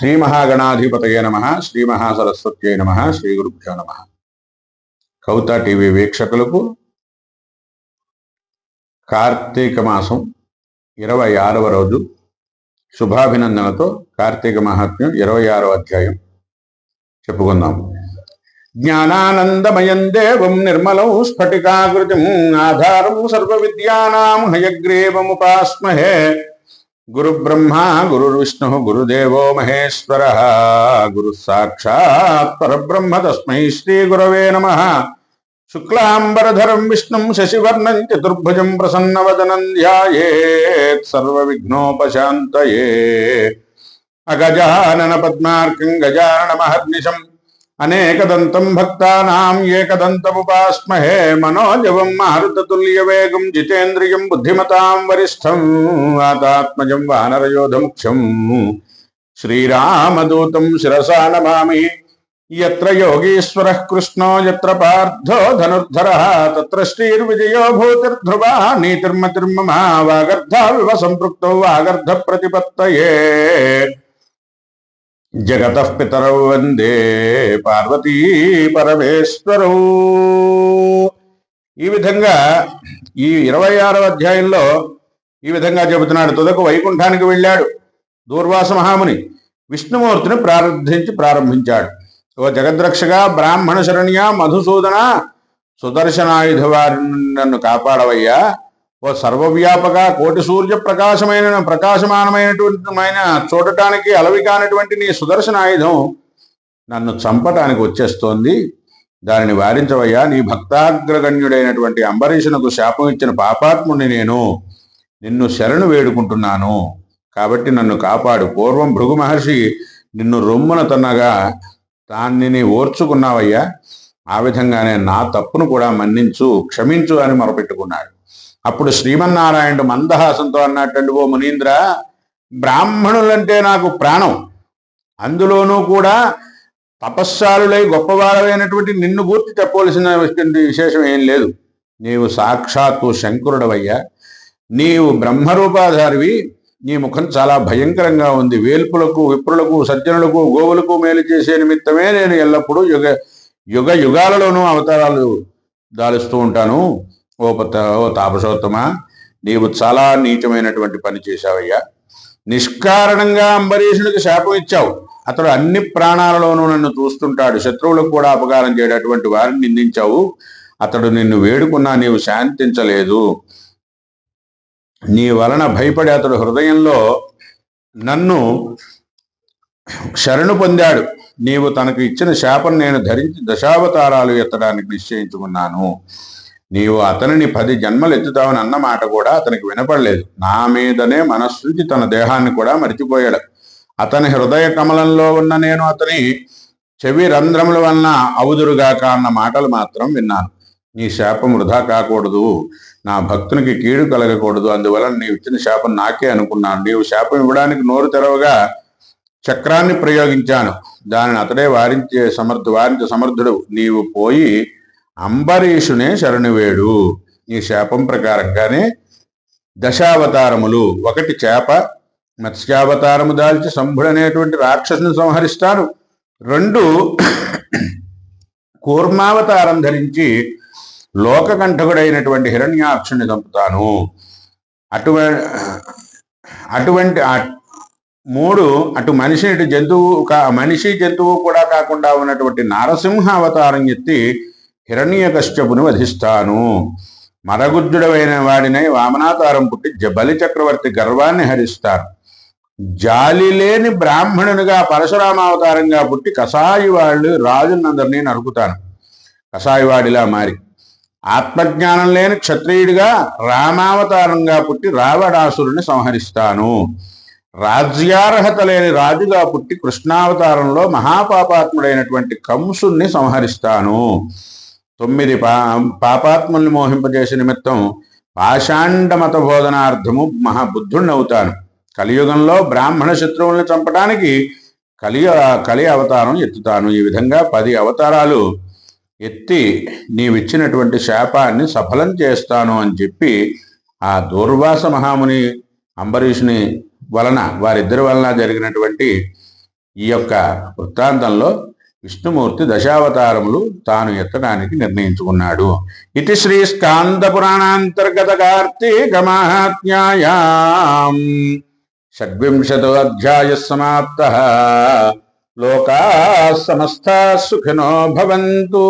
శ్రీ మహాగణాధిపతయ నమ శ్రీ మహాసరస్వత్యై నమ శ్రీ గురుభ్యో నమ. కౌతా టీవీ వీక్షకులకు కార్తీక మాసం ఇరవై ఆరవ రోజు శుభాభినందనతో కార్తీక మహాత్మ్యం ఇరవై ఆరవ అధ్యాయం చెప్పుకుందాం. జ్ఞానానందమయం దేవం నిర్మలం స్ఫటికాకృతిం ఆధారం సర్వ విద్యానాం హయగ్రీవముపాస్మహే. गुरु ब्रह्मा गुरुर्विष्णु, गुरुदेव महेश्वर। गुरु साक्षात् परब्रह्म तस्म श्री गुरव नम। शुक्लांबरधरम विष्णु शशिवर्ण चतुर्भुज प्रसन्न वदनं ध्यानोपात अगजानन पद्माकं गजानन महर्निशं అనేకదంతం భక్తానాం ఏకదంతముపాస్మహే మనోజవం మారుతతుల్యవేగం జితేంద్రియం బుద్ధిమతాం వరిష్టం ఆతాత్మజం వానరయోధముఖ్యం. శ్రీరామదూతం శిరసా నమామి. ఎత్ర యోగీశ్వర కృష్ణో ఎత్ర పార్థో ధనుర్ధర తత్ర శ్రీర్విజయో భూతిర్ధ్రువ భూతిర్ధ్రువా వాగర్ధ వివ సంపృక్త వాగర్ధ ప్రతిపత్తయే. జగత పితరౌ వందే పార్వతీ పరమేశ్వరౌ. ఈ విధంగా ఈ ఇరవై ఆరవ అధ్యాయంలో ఈ విధంగా చెబుతున్నాడు. తుదకు వైకుంఠానికి వెళ్ళాడు. దూర్వాస మహాముని విష్ణుమూర్తిని ప్రార్థించి ప్రారంభించాడు. ఓ జగద్రక్షగా బ్రాహ్మణ శరణ్య మధుసూదన సుదర్శనాయుధ వారిని నన్ను కాపాడవయ్యా. ఓ సర్వవ్యాపక కోటి సూర్య ప్రకాశమైన ప్రకాశమానమైనటువంటి చూడటానికి అలవి కానటువంటి నీ సుదర్శన ఆయుధం నన్ను చంపటానికి వచ్చేస్తోంది. దానిని వారించవయ్యా. నీ భక్తాగ్రగణ్యుడైనటువంటి అంబరీషునకు శాపం ఇచ్చిన పాపాత్ముని నేను నిన్ను శరణు వేడుకుంటున్నాను. కాబట్టి నన్ను కాపాడు. పూర్వం భృగు మహర్షి నిన్ను రొమ్మున తన్నగా దాన్ని ఓర్చుకున్నావయ్యా. ఆ విధంగానే నా తప్పును కూడా మన్నించు క్షమించు అని మొరపెట్టుకున్నాడు. అప్పుడు శ్రీమన్నారాయణుడు మందహాసంతో అన్నట్టండి ఓ మునీంద్ర బ్రాహ్మణులంటే నాకు ప్రాణం. అందులోనూ కూడా తపస్సాలులై గొప్పవారమైనటువంటి నిన్ను పూర్తి చెప్పవలసిన విశేషం ఏం లేదు. నీవు సాక్షాత్తు శంకరుడవయ్యా. నీవు బ్రహ్మరూపాధారివి. నీ ముఖం చాలా భయంకరంగా ఉంది. వేల్పులకు విప్రులకు సజ్జనులకు గోవులకు మేలు చేసే నిమిత్తమే నేను ఎల్లప్పుడూ యుగ యుగ యుగాలలోనూ అవతారాలు దాలుస్తూ ఉంటాను. ఓ ఓ తాపసోత్తమా? నీవు చాలా నీచమైనటువంటి పని చేశావయ్యా. నిష్కారణంగా అంబరీషునికి శాపం ఇచ్చావు. అతడు అన్ని ప్రాణాలలోనూ నన్ను చూస్తుంటాడు. శత్రువులకు కూడా అపకారం చేయడటువంటి వారిని నిందించావు. అతడు నిన్ను వేడుకున్నా నీవు శాంతించలేదు. నీ వలన భయపడి అతడు హృదయంలో నన్ను శరణు పొందాడు. నీవు తనకు ఇచ్చిన శాపం నేను ధరించి దశావతారాలు ఎత్తడానికి నిశ్చయించుకున్నాను. నీవు అతనిని పది జన్మలు ఎత్తుతావని అన్న మాట కూడా అతనికి వినపడలేదు. నా మీదనే మనస్సుకి తన దేహాన్ని కూడా మరిచిపోయాడు. అతని హృదయ కమలంలో ఉన్న నేను అతని చెవి రంధ్రముల వలన అవుదురుగాక అన్న మాటలు మాత్రం విన్నాను. నీ శాపం వృధా కాకూడదు. నా భక్తునికి కీడు కలగకూడదు. అందువలన నీవు ఇచ్చిన శాపం నాకే అనుకున్నాను. నీవు శాపం ఇవ్వడానికి నోరు తెరవగా చక్రాన్ని ప్రయోగించాను. దానిని అతడే వారించే సమర్థ వారించే సమర్థుడు. నీవు పోయి అంబరీషునే శరణువేడు ఈ శాపం ప్రకారంగానే దశావతారములు. ఒకటి చేప మత్స్యావతారము దాల్చి శంభుడనేటువంటి రాక్షసుని సంహరిస్తాను రెండు కూర్మావతారం ధరించి లోకకంఠకుడైనటువంటి హిరణ్యాక్షుని చంపుతాను. అటువంటి అటువంటి మూడు అటు మనిషి ఇటు జంతువు కా మనిషి జంతువు కూడా కాకుండా ఉన్నటువంటి నారసింహ అవతారం ఎత్తి హిరణ్య వధిస్తాను మరగుజ్జుడమైన వాడినై వామనాతారం పుట్టి బలి చక్రవర్తి గర్వాన్ని హరిస్తాను జాలి లేని బ్రాహ్మణునిగా పరశురామావతారంగా పుట్టి కషాయి వాళ్ళు రాజునందరినీ నరుకుతాను కసాయివాడిలా మారి. ఆత్మజ్ఞానం లేని క్షత్రియుడిగా రామావతారంగా పుట్టి రావణాసురుని సంహరిస్తాను. రాజ్యార్హత లేని రాజుగా పుట్టి కృష్ణావతారంలో మహాపాపాత్ముడైనటువంటి కంసుణ్ణి సంహరిస్తాను. తొమ్మిది పా పాపాత్ముల్ని మోహింపజేసే నిమిత్తం పాషాండ మత బోధనార్థము మహాబుద్ధుణ్ణవుతాను. కలియుగంలో బ్రాహ్మణ శత్రువుల్ని చంపడానికి కలి కలి అవతారం ఎత్తుతాను. ఈ విధంగా పది అవతారాలు ఎత్తి నీవిచ్చినటువంటి శాపాన్ని సఫలం చేస్తాను అని చెప్పి ఆ దూర్వాస మహాముని అంబరీషుని వలన వారిద్దరి వలన జరిగినటువంటి ఈ యొక్క వృత్తాంతంలో విష్ణుమూర్తి దశావతారములు తాను ఎత్తడానికి నిర్ణయించుకున్నాడు. ఇది శ్రీ స్కాంద పురాణాంతర్గత కార్తీక మహాత్మ్యాయాం షడ్వింశతో అధ్యాయ సమాప్త. లోకా సమస్త సుఖినో భవంతు.